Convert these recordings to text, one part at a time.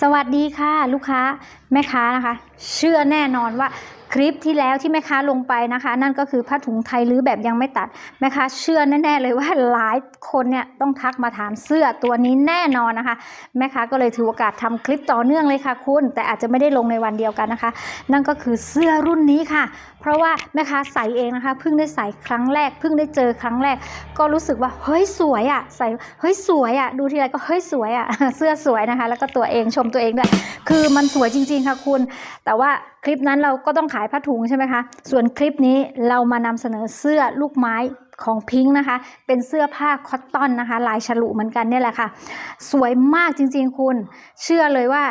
สวัสดีค่ะ ลูกค้าแม่ค้านะคะ เชื่อแน่นอนว่า คลิปที่แล้วที่แม่ค้าลงไปนะคะ นั่นก็คือผ้าถุงไทยรื้อแบบยังไม่ตัดแม่ค้าเชื่อแน่ๆเลยว่าหลายคนเนี่ยต้องทักมาถามเสื้อตัวนี้แน่นอนนะคะ แม่ค้าก็เลยถือโอกาสทำคลิปต่อเนื่องเลยค่ะคุณ แต่อาจจะไม่ได้ลงในวันเดียวกันนะคะ นั่นก็คือเสื้อรุ่นนี้ค่ะ เพราะว่าแม่ค้าใส่เองนะคะเพิ่งได้ใส่ครั้งแรกเพิ่งได้เจอครั้งแรก ก็รู้สึกว่าเฮ้ยสวยอะ่ะใส่เฮ้ยสวยอะ่ะดูทีไรก็เฮ้ยสวยอะ่ะเสื้อสวยนะคะ แล้วก็ตัวเองชมตัวเองด้วยคือมันสวยจริง ๆค่ะคุณ แต่ว่าคลิปนั้นเราก็ต้องขายผ้าถุงใช่ไหมคะ ส่วนคลิปนี้เรามานำเสนอเสื้อลูกไม้ของพิงค์นะคะ เป็นเสื้อผ้าคอตตอนนะคะ ลายฉลุเหมือนกันเนี่ยแหละค่ะ สวยมากจริงๆคุณ เชื่อเลยว่า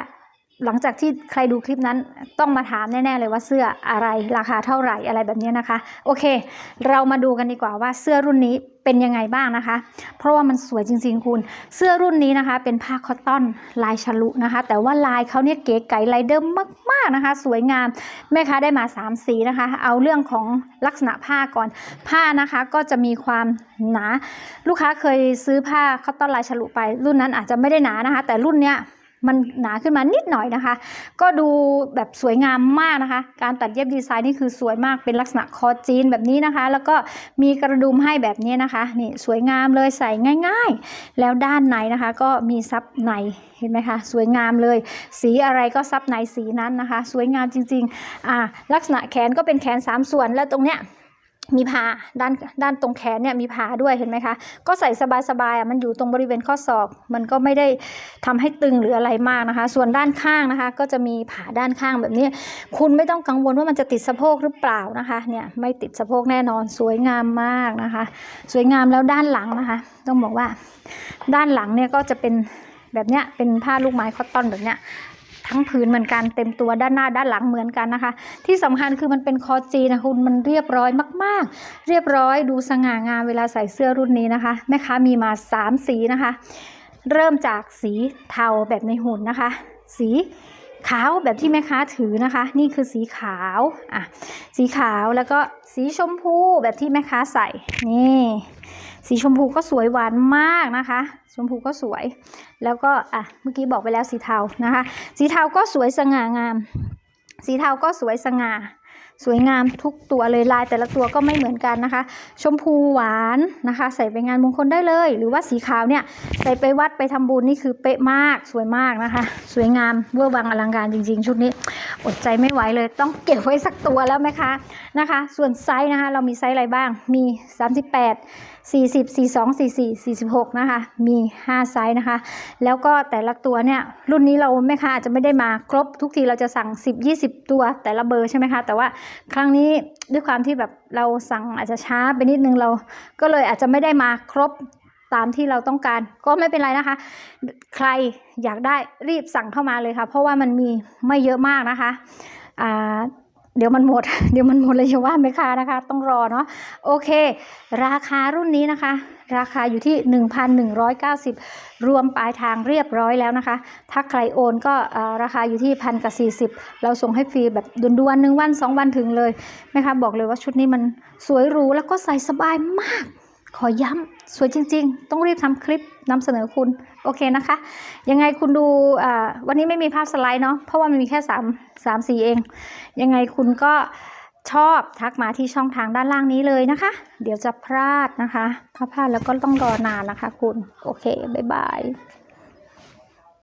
หลังจากที่ใครดูคลิปนั้นต้องมาถามแน่ ๆ เลยว่าเสื้ออะไรราคาเท่าไหร่อะไรแบบนี้นะคะ โอเค เรามาดูกันดีกว่าว่าเสื้อรุ่นนี้เป็นยังไงบ้างนะคะ เพราะว่ามันสวยจริง ๆ คุณ เสื้อรุ่นนี้นะคะ เป็นผ้าคอตตอนลายฉลุนะคะ แต่ว่าลายเขาเนี่ยเก๋ไก๋ลายเดิมมาก ๆนะคะ สวยงามแม่ค้าได้มา 3 สีนะคะ เอาเรื่องของลักษณะผ้าก่อน ผ้านะคะก็จะมีความหนา ลูกค้าเคยซื้อผ้าคอตตอนลายฉลุไป รุ่นนั้นอาจจะไม่ได้หนานะคะ แต่รุ่นเนี้ย มันหนาขึ้นมานิดหน่อยนะคะ ก็ดูแบบสวยงามมากนะคะ การตัดเย็บดีไซน์นี่คือสวยมากเป็นลักษณะคอจีนแบบนี้นะคะ แล้วก็มีกระดุมให้แบบนี้นะคะนี่สวยงามเลยใส่ง่าย ๆ แล้วด้านในนะคะ ก็มีซับในเห็นไหมคะสวยงามเลย สีอะไรก็ซับในสีนั้นนะคะ สวยงามจริงๆอ่าลักษณะแขนก็เป็นแขนสามส่วนแล้วตรงเนี้ย มีผ้าด้านด้านตรงแขนเนี่ยมีผ้าด้วยเห็นไหมคะ ก็ใส่สบายๆอะมันอยู่ตรงบริเวณข้อศอก มันก็ไม่ได้ทำให้ตึงหรืออะไรมากนะคะ ส่วนด้านข้างนะคะ ก็จะมีผ้าด้านข้างแบบนี้ คุณไม่ต้องกังวลว่ามันจะติดสะโพกหรือเปล่านะคะเนี่ยไม่ติดสะโพกแน่นอนสวยงามมากนะคะ สวยงามแล้วด้านหลังนะคะ ต้องบอกว่า ด้านหลังเนี่ยก็จะเป็นแบบเนี้ยเป็นผ้าลูกไม้คอตตอนแบบเนี้ย ทั้งผืนเหมือนกันเต็มตัวด้านหน้าด้านหลังเหมือนกันนะคะ ที่สำคัญคือมันเป็นคอจีนะคุณมันเรียบร้อยมาก ๆ เรียบร้อยดูสง่างามเวลาใส่เสื้อรุ่นนี้นะคะแม่ค้ามีมา 3 สีนะคะ เริ่มจากสีเทาแบบในหุ่นนะคะ สีขาวแบบที่แม่ค้าถือนะคะ นี่คือสีขาวอะสีขาวแล้วก็สีชมพูแบบที่แม่ค้าใส่นี่ สีชมพูก็สวยหวานมากนะคะ ชมพูก็สวย แล้วก็อะเมื่อกี้บอกไปแล้วสีเทานะคะ สีเทาก็สวยสง่างาม สีเทาก็สวยสง่า สวยงามทุกตัวเลยลายแต่ละตัวก็ไม่เหมือนกันนะคะ ชมพูหวานนะคะ ใส่ไปงานมงคลได้เลย หรือว่าสีขาวเนี่ยใส่ไปวัดไปทำบุญนี่คือเป๊ะมากสวยมากนะคะ สวยงามเวอร์วังอลังการจริง ๆ ชุดนี้อดใจไม่ไหวเลยต้องเก็บไว้สักตัวแล้วไหมคะนะคะ ส่วนไซส์นะคะ เรามีไซส์อะไรบ้างมี 38 40 42 44 46 นะคะ มี 5 ไซส์นะคะ แล้วก็แต่ละตัวเนี่ย รุ่นนี้เราไม่คะอาจจะไม่ได้มาครบทุกทีเราจะสั่ง 10 20 ตัวแต่ละเบอร์ใช่ไหมคะ แต่ว่าครั้งนี้ด้วยความที่แบบเราสั่งอาจจะช้าไปนิดนึงเรา ก็เลยอาจจะไม่ได้มาครบตามที่เราต้องการก็ไม่เป็นไรนะคะ ใครอยากได้รีบสั่งเข้ามาเลยค่ะ เพราะว่ามันมีไม่เยอะมากนะคะอ่า เดี๋ยวมันหมด เดี๋ยวมันหมดเลยอย่าว่าไหมคะนะคะ ต้องรอเนาะโอเค ราคารุ่นนี้นะคะ ราคาอยู่ที่ 1,190 รวมปลายทางเรียบร้อยแล้วนะคะ ถ้าใครโอนก็ราคาอยู่ที่พันกับ40เราส่งให้ฟรีแบบด่วนๆหนึ่งวันสองวันถึงเลยนะคะบอกเลยว่าชุดนี้มันสวยหรูแล้วก็ใส่สบายมาก ขอย้ำสวยจริง ๆ ต้องรีบทำคลิปนำเสนอคุณ โอเคนะคะ ยังไงคุณดูวันนี้ไม่มีภาพสไลด์เนาะเพราะว่ามันมีแค่3 3สีเอง ยังไงคุณก็ชอบทักมาที่ช่องทางด้านล่างนี้เลยนะคะ เดี๋ยวจะพลาดนะคะ ถ้าพลาดแล้วก็ต้องรอนานนะคะคุณ โอเค บ๊ายบาย